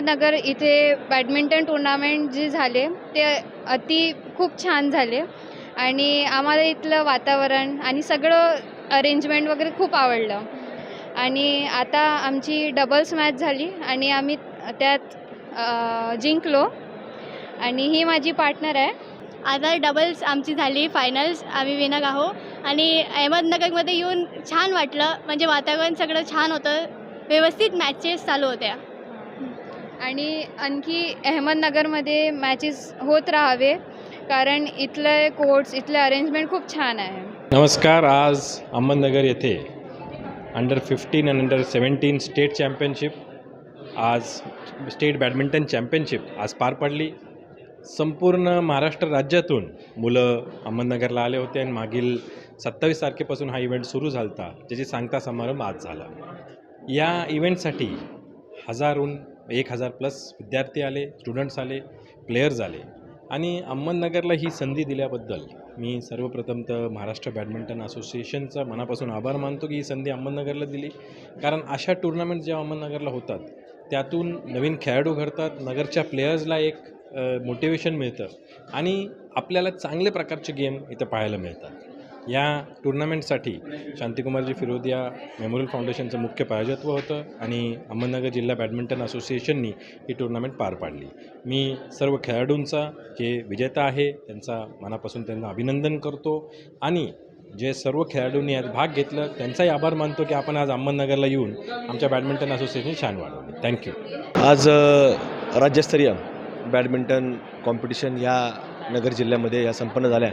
अहमदनगर इथे badminton tournament जे झाले ते अति खूप छान झाले. आणि आम्हाला इथलं वातावरण आणि सगळं अरेंजमेंट वगैरे खूप आवडलं. आणि आता आमची डबल्स मॅच झाली आणि आम्ही त्यात जिंकलो. आणि ही माझी पार्टनर आहे. आता डबल्स आमची झाली फायनल्स आम्ही विनर आहो. आणि अहमदनगरमध्ये येऊन छान वाटलं. म्हणजे वातावरण सगळं छान होतं. व्यवस्थित मॅचेस चालू होत्या. आणि आणखी अहमदनगरमध्ये मॅचेस होत राहावे कारण इथले कोर्ट्स इथले अरेंजमेंट खूप छान आहे. नमस्कार आज अहमदनगर येथे अंडर फिफ्टीन आणि अंडर सेवन्टीन स्टेट चॅम्पियनशिप आज स्टेट बॅडमिंटन चॅम्पियनशिप आज पार पडली. संपूर्ण महाराष्ट्र राज्यातून मुलं अहमदनगरला आले होते आणि मागील सत्तावीस तारखेपासून हा इव्हेंट सुरू झाला होता ज्याची सांगता समारंभ आज झाला. या इव्हेंटसाठी हजारहून एक हजार प्लस विद्यार्थी आले स्टुडंट्स आले प्लेयर्स आले. आणि अहमदनगरला ही संधी दिल्याबद्दल मी सर्वप्रथम तर महाराष्ट्र बॅडमिंटन असोसिएशनचा मनापासून आभार मानतो की ही संधी अहमदनगरला दिली. कारण अशा टुर्नामेंट जेव्हा अहमदनगरला होतात त्यातून नवीन खेळाडू घडतात नगरच्या प्लेयर्सला एक मोटिवेशन मिळतं आणि आपल्याला चांगले प्रकारचे गेम इथं पाहायला मिळतात. या टुर्नामेंटसाठी शांतिकुमारजी फिरोदिया मेमोरियल फाउंडेशनचं मुख्य प्रायोजत्व होतं आणि अहमदनगर जिल्हा बॅडमिंटन असोसिएशननी ही टुर्नामेंट पार पाडली. मी सर्व खेळाडूंचा जे विजेता आहे त्यांचा मनापासून त्यांना अभिनंदन करतो आणि जे सर्व खेळाडूंनी यात भाग घेतलं त्यांचाही आभार मानतो की आपण आज अहमदनगरला येऊन आमच्या बॅडमिंटन असोसिएशन छान वाढवली. थँक्यू आज राज्यस्तरीय बॅडमिंटन कॉम्पिटिशन या नगर जिल्ह्यामध्ये या संपन्न झाल्या.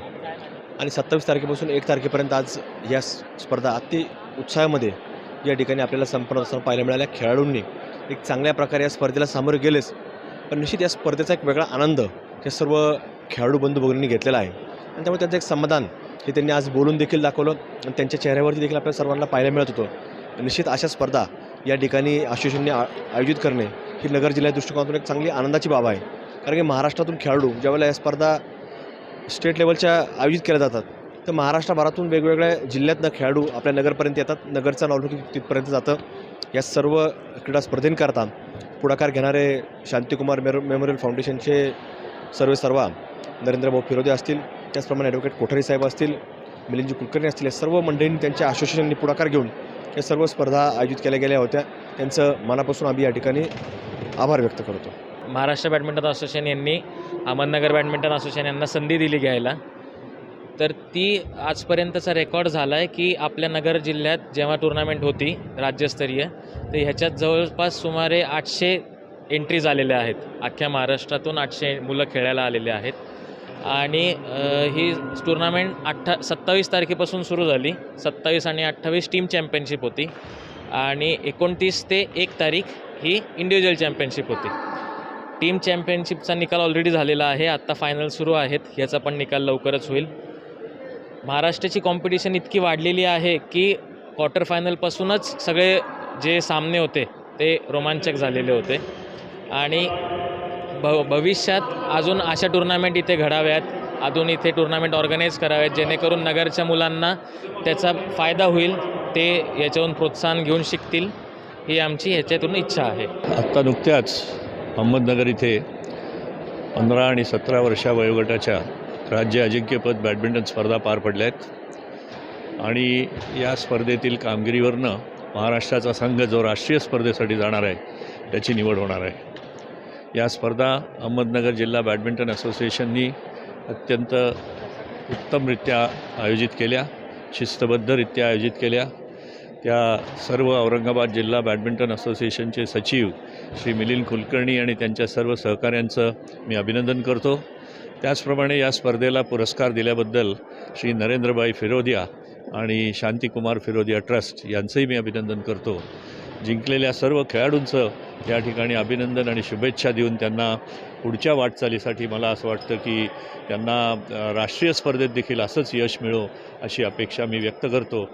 आणि सत्तावीस तारखेपासून एक तारखेपर्यंत आज या स्पर्धा अति उत्साहामध्ये या ठिकाणी आपल्याला संपन्न असताना पाहायला मिळाल्या. खेळाडूंनी एक चांगल्या प्रकारे या स्पर्धेला सामोरे गेलेच. पण निश्चित या स्पर्धेचा एक वेगळा आनंद हे सर्व खेळाडू बंधू भगिनींनी घेतलेला आहे. आणि त्यामुळे त्यांचं एक समाधान हे त्यांनी आज बोलून देखील दाखवलं आणि त्यांच्या चेहऱ्यावरती देखील आपल्या सर्वांना पाहायला मिळत होतं. निश्चित अशा स्पर्धा या ठिकाणी असोसिएशनने आ- आयोजित करणे ही नगर जिल्ह्या दृष्टिकोनातून एक चांगली आनंदाची बाब आहे. कारण की महाराष्ट्रातून खेळाडू ज्यावेळेला या स्पर्धा स्टेट लेवलच्या आयोजित केल्या जातात. तर महाराष्ट्रभरातून वेगवेगळ्या जिल्ह्यातनं खेळाडू आपल्या नगरपर्यंत येतात. नगरचा नावलौकिक तिथपर्यंत जातं. या सर्व क्रीडा स्पर्धेंकरता पुढाकार घेणारे शांतिकुमार मेरो मेमोरियल फाउंडेशनचे सर्व सर्वा नरेंद्र भाऊ फिरोदे असतील. त्याचप्रमाणे ॲडव्होकेट कोठारी साहेब असतील मिलिंदजी कुलकर्णी असतील. या सर्व मंडळींनी त्यांच्या असोसिएशननी पुढाकार घेऊन या सर्व स्पर्धा आयोजित केल्या गेल्या होत्या. त्यांचं मनापासून आम्ही या ठिकाणी आभार व्यक्त करतो. महाराष्ट्र बॅडमिंटन असोसिएशन यांनी अहमदनगर बॅडमिंटन असोसिएशन यांना संधी दिली घ्यायला. तर ती आजपर्यंतचा रेकॉर्ड झाला आहे की आपल्या नगर जिल्ह्यात जेव्हा टुर्नामेंट होती राज्यस्तरीय तर ह्याच्यात जवळपास सुमारे आठशे एंट्री झालेल्या आहेत. अख्ख्या महाराष्ट्रातून आठशे मुलं खेळायला आलेले आहेत. आणि ही टुर्नामेंट अठ्ठा सत्तावीस तारखेपासून सुरू झाली. सत्तावीस आणि अठ्ठावीस टीम चॅम्पियनशिप होती. आणि एकोणतीस ते एक तारीख ही इंडिव्हिज्युअल चॅम्पियनशिप होती. टीम चॅम्पियनशिपचा निकाल ऑलरेडी झालेला आहे. आत्ता फायनल सुरू आहेत. याचा पण निकाल लवकरच होईल. महाराष्ट्राची कॉम्पिटिशन इतकी वाढलेली आहे की क्वार्टर फायनलपासूनच सगळे जे सामने होते ते रोमांचक झालेले होते. आणि भ भविष्यात अजून अशा टुर्नामेंट इथे घडाव्यात. अजून इथे टुर्नामेंट ऑर्गनाईज कराव्यात. जेणेकरून नगरच्या मुलांना त्याचा फायदा होईल. ते याच्यावरून प्रोत्साहन घेऊन शिकतील. ही आमची ह्याच्यातून इच्छा आहे. आत्ता नुकत्याच अहमदनगर इथे पंधरा आणि सतरा वर्षा वयोगटाच्या राज्य अजिंक्यपद बॅडमिंटन स्पर्धा पार पडल्या आहेत. आणि या स्पर्धेतील कामगिरीवरनं महाराष्ट्राचा संघ जो राष्ट्रीय स्पर्धेसाठी जाणार आहे त्याची निवड होणार आहे. या स्पर्धा अहमदनगर जिल्हा बॅडमिंटन असोसिएशननी अत्यंत उत्तमरित्या आयोजित केल्या शिस्तबद्धरित्या आयोजित केल्या. त्या सर्व औरंगाबाद जिल्हा बॅडमिंटन असोसिएशनचे सचिव श्री मिलिंद कुलकर्णी आणि त्यांच्या सर्व सहकाऱ्यांचं मी अभिनंदन करतो. त्याचप्रमाणे या स्पर्धेला पुरस्कार दिल्याबद्दल श्री नरेंद्रबाई फिरोदिया आणि शांतिकुमार फिरोदिया ट्रस्ट यांचंही मी अभिनंदन करतो. जिंकलेल्या सर्व खेळाडूंचं या ठिकाणी अभिनंदन आणि शुभेच्छा देऊन त्यांना पुढच्या वाटचालीसाठी मला असं वाटतं की त्यांना राष्ट्रीय स्पर्धेत देखील असंच यश मिळो अशी अपेक्षा मी व्यक्त करतो.